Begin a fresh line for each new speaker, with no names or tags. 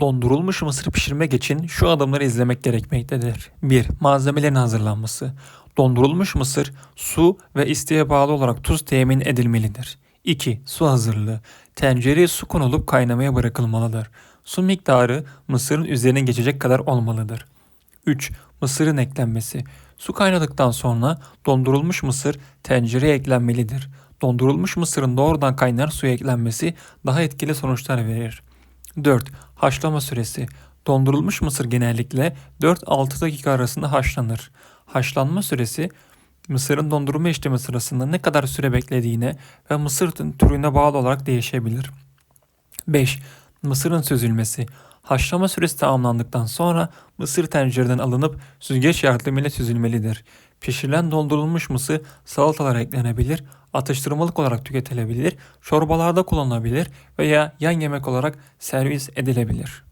Dondurulmuş mısır pişirmek için şu adımları izlemek gerekmektedir. 1. Malzemelerin hazırlanması. Dondurulmuş mısır su ve isteğe bağlı olarak tuz temin edilmelidir. 2. Su hazırlığı. Tencereye su konulup kaynamaya bırakılmalıdır. Su miktarı mısırın üzerine geçecek kadar olmalıdır. 3. Mısırın eklenmesi. Su kaynadıktan sonra dondurulmuş mısır tencereye eklenmelidir. Dondurulmuş mısırın doğrudan kaynar suya eklenmesi daha etkili sonuçlar verir. 4. Haşlama süresi. Dondurulmuş mısır genellikle 4-6 dakika arasında haşlanır. Haşlanma süresi mısırın dondurma işlemi sırasında ne kadar süre beklediğine ve mısır türüne bağlı olarak değişebilir. 5. Mısırın süzülmesi. Haşlama süresi tamamlandıktan sonra mısır tencereden alınıp süzgeç yardımıyla süzülmelidir. Pişirilen dondurulmuş mısır salatalara eklenebilir, atıştırmalık olarak tüketilebilir, çorbalarda kullanılabilir veya yan yemek olarak servis edilebilir.